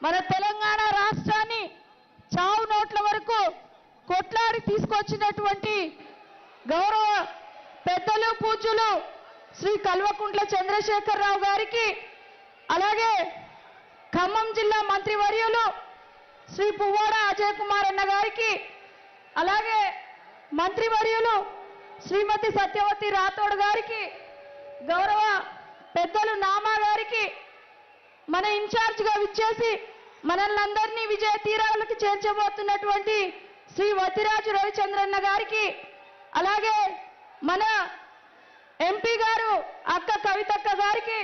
మన తెలంగాణ రాష్ట్రాన్ని చావు నోట్ల వరకు కొట్లాడి తీసుకొచ్చినటువంటి గౌరవ పెద్దలు పూజలు శ్రీ కల్వకుంట్ల చంద్రశేఖరరావు గారికి అలాగే ఖమ్మం జిల్లా మంత్రివర్యులు శ్రీ పువ్వాడ అజయ్ కుమార్ అన్న గారికి అలాగే మంత్రివర్యులు శ్రీమతి సత్యవతి రాథోడ్ గారికి గౌరవ పెద్దలు నామా గారికి మన ఇన్ఛార్జ్గా విచ్చేసి మనల్ని అందరినీ విజయ తీరాలకు చేర్చబోతున్నటువంటి శ్రీ వతిరాజు రవిచంద్రన్న గారికి అలాగే మన ఎంపీ గారు అక్క కవితక్క గారికి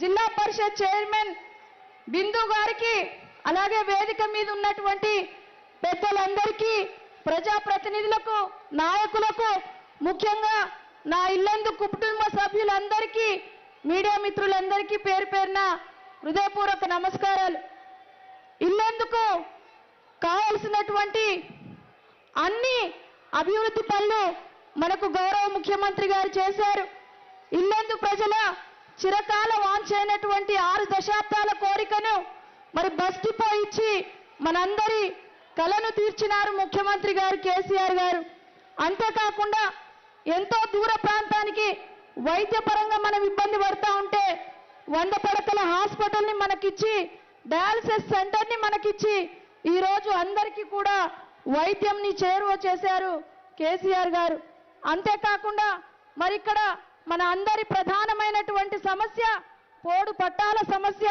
జిల్లా పరిషత్ చైర్మన్ బిందు గారికి అలాగే వేదిక మీద ఉన్నటువంటి పెద్దలందరికీ ప్రజాప్రతినిధులకు నాయకులకు ముఖ్యంగా నా ఇల్లందు కుటుంబ సభ్యులందరికీ మీడియా మిత్రులందరికీ పేరు పేరున హృదయపూర్వక నమస్కారాలు. ఇల్లెందుకు కావలసినటువంటి అన్ని అభివృద్ధి పనులు మనకు గౌరవ ముఖ్యమంత్రి గారు చేశారు. ఇల్లెందు ప్రజల చిరకాల వాంఛైనటువంటి ఆరు దశాబ్దాల కోరికను మరి బస్ డిపో ఇచ్చి మనందరి కలను తీర్చినారు ముఖ్యమంత్రి గారు కేసీఆర్ గారు. అంతేకాకుండా ఎంతో దూర ప్రాంతానికి వైద్యపరంగా మనం ఇబ్బంది పడతా ఉంటే వంద పడకల హాస్పిటల్ని మనకిచ్చి డయాలసిస్ సెంటర్ని మనకిచ్చి ఈరోజు అందరికీ కూడా వైద్యంని చేరువ చేశారు కేసీఆర్ గారు. అంతేకాకుండా మరి ఇక్కడ మన అందరి ప్రధానమైనటువంటి సమస్య పోడు పట్టాల సమస్య.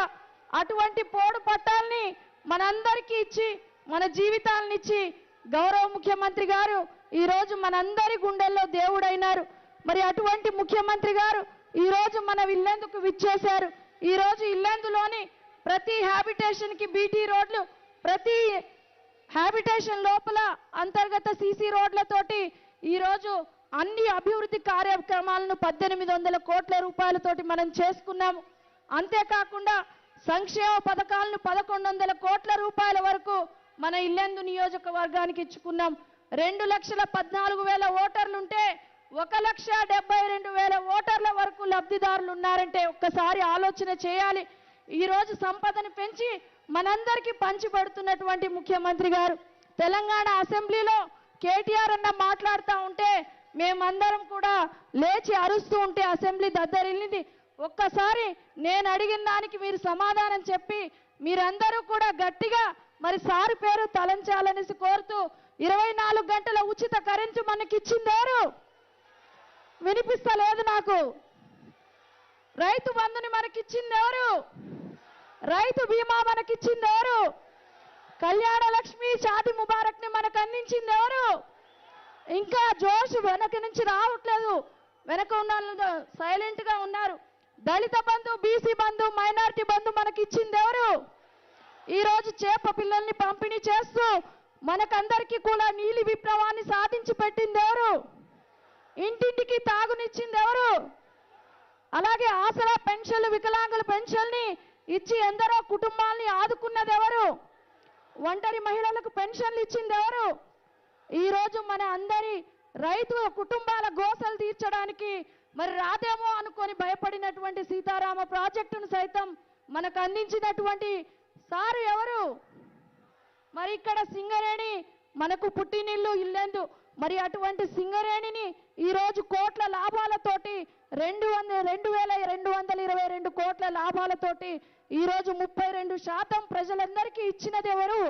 అటువంటి పోడు పట్టాలని మనందరికీ ఇచ్చి మన జీవితాలనిచ్చి గౌరవ ముఖ్యమంత్రి గారు ఈరోజు మనందరి గుండెల్లో దేవుడైనారు. మరి అటువంటి ముఖ్యమంత్రి గారు ఈరోజు మన ఇల్లెందుకు విచ్చేశారు. ఈరోజు ఇల్లెందులోని ప్రతి హ్యాబిటేషన్కి బీటీ రోడ్లు ప్రతి హ్యాబిటేషన్ లోపల అంతర్గత సీసీ రోడ్లతోటి ఈరోజు అన్ని అభివృద్ధి కార్యక్రమాలను పద్దెనిమిది వందల కోట్ల రూపాయలతోటి మనం చేసుకున్నాము. అంతేకాకుండా సంక్షేమ పథకాలను పదకొండు వందల కోట్ల రూపాయల వరకు మన ఇల్లెందు నియోజకవర్గానికి ఇచ్చుకున్నాం. రెండు లక్షల పద్నాలుగు వేల ఓటర్లుంటే ఒక లక్ష డెబ్బై రెండు వేల ఓటర్ లబ్ధిదారులు ఉన్నారంటే ఒక్కసారి ఆలోచన చేయాలి. ఈ రోజు సంపదను పెంచి మనందరికీ పంచిపెడుతున్నటువంటి ముఖ్యమంత్రి గారు. తెలంగాణ అసెంబ్లీలో కేటీఆర్ అన్న మాట్లాడుతూ ఉంటే మేమందరం కూడా లేచి అరుస్తూ ఉంటే అసెంబ్లీ దద్దరిల్లింది. ఒక్కసారి నేను అడిగిన దానికి మీరు సమాధానం చెప్పి మీరందరూ కూడా గట్టిగా మరి సారు పేరు తలంచాలనేసి కోరుతూ ఇరవై నాలుగు గంటల ఉచిత కరెంటు మనకి ఇచ్చిందేరు వినిపిస్తలేదు నాకు. రైతు బంధుని మనకిచ్చింది ఎవరు? రైతు బీమా మనకిచ్చింది ఎవరు? కళ్యాణ లక్ష్మి షాది ముబారక్ని మనకు అందించింది ఎవరు? ఇంకా జోష్ వెనక నుంచి రావట్లేదు. వెనక ఉన్న సైలెంట్గా ఉన్నారు. దళిత బంధు బీసీ బంధు మైనారిటీ బంధు మనకి ఇచ్చింది ఎవరు? ఈ రోజు చేప పిల్లల్ని పంపిణీ చేస్తూ మనకందరికీ కూడా నీలి విప్లవాన్ని సాధించి పెట్టింది ఎవరు? ఇంటింటికి తాగునిచ్చింది ఎవరు? అలాగే ఆసరా పెన్షన్లు వికలాంగుల పెన్షన్ని ఇచ్చి ఎందరో కుటుంబాల్ని ఆదుకున్నది ఎవరు ఒంటరి మహిళలకు పెన్షన్లు ఇచ్చింది ఎవరు ఈరోజు మన అందరి రైతు కుటుంబాల గోసలు తీర్చడానికి మరి రాదేమో అనుకొని భయపడినటువంటి సీతారామ ప్రాజెక్టును సైతం మనకు అందించినటువంటి సారు ఎవరు? మరి ఇక్కడ సింగరేణి మనకు పుట్టినిల్లు ఇల్లెందు. మరి అటువంటి సింగరేణిని ఈరోజు కోట్ల లాభాలతోటి రెండు వందల రెండు వేల రెండు వందల ఇరవై రెండు కోట్ల లాభాలతోటి ఈ రోజు ముప్పై రెండు శాతం ప్రజలందరికీ ఇచ్చినది ఎవరు?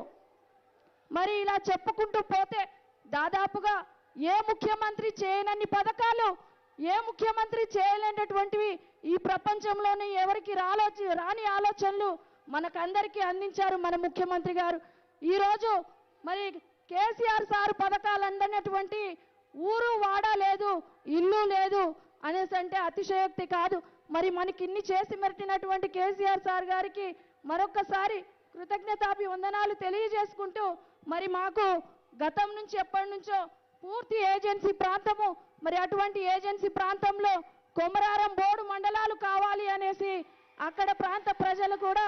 మరి ఇలా చెప్పుకుంటూ పోతే దాదాపుగా ఏ ముఖ్యమంత్రి చేయనన్ని పథకాలు ఏ ముఖ్యమంత్రి చేయలేనటువంటివి ఈ ప్రపంచంలోనే ఎవరికి రాలోచి రాని ఆలోచనలు మనకందరికీ అందించారు మన ముఖ్యమంత్రి గారు. ఈరోజు మరి కేసీఆర్ సార్ పథకాలు అందనటువంటి ఊరు వాడ లేదు ఇల్లు లేదు అనేసి అంటే అతిశయోక్తి కాదు. మరి మనకి ఇన్ని చేసి మెరిటినటువంటి కేసీఆర్ సార్ గారికి మరొకసారి కృతజ్ఞతాభి వందనాలు తెలియజేసుకుంటూ మరి మాకు గతం నుంచి ఎప్పటి నుంచో పూర్తి ఏజెన్సీ ప్రాంతము మరి అటువంటి ఏజెన్సీ ప్రాంతంలో కొమరారం బోర్డు మండలాలు కావాలి అనేసి అక్కడ ప్రాంత ప్రజలు కూడా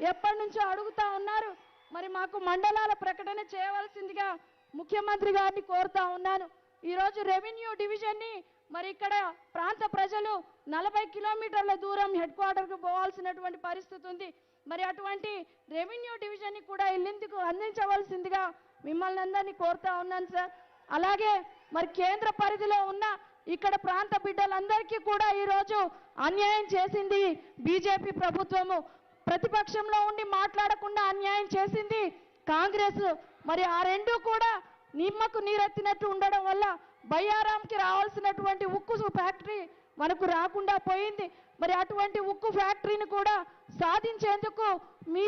ఎప్పటి నుంచో అడుగుతా ఉన్నారు. మరి మాకు మండలాల ప్రకటన చేయవలసిందిగా ముఖ్యమంత్రి గారిని కోరుతా ఉన్నాను. ఈరోజు రెవెన్యూ డివిజన్ని మరి ఇక్కడ ప్రాంత ప్రజలు నలభై కిలోమీటర్ల దూరం హెడ్ క్వార్టర్కు పోవాల్సినటువంటి పరిస్థితి ఉంది. మరి అటువంటి రెవెన్యూ డివిజన్ కూడా ఇల్లిందుకు అందించవలసిందిగా మిమ్మల్ని అందరినీ కోరుతా ఉన్నాను సార్. అలాగే మరి కేంద్ర పరిధిలో ఉన్న ఇక్కడ ప్రాంత బిడ్డలందరికీ కూడా ఈరోజు అన్యాయం చేసింది బీజేపీ ప్రభుత్వము. ప్రతిపక్షంలో ఉండి మాట్లాడకుండా అన్యాయం చేసింది కాంగ్రెస్. మరి ఆ రెండు కూడా నిమ్మకు నీరెత్తినట్టు ఉండడం వల్ల బయ్యారాంకి రావాల్సినటువంటి ఉక్కు ఫ్యాక్టరీ మనకు రాకుండా పోయింది. మరి అటువంటి ఉక్కు ఫ్యాక్టరీని కూడా సాధించేందుకు మీ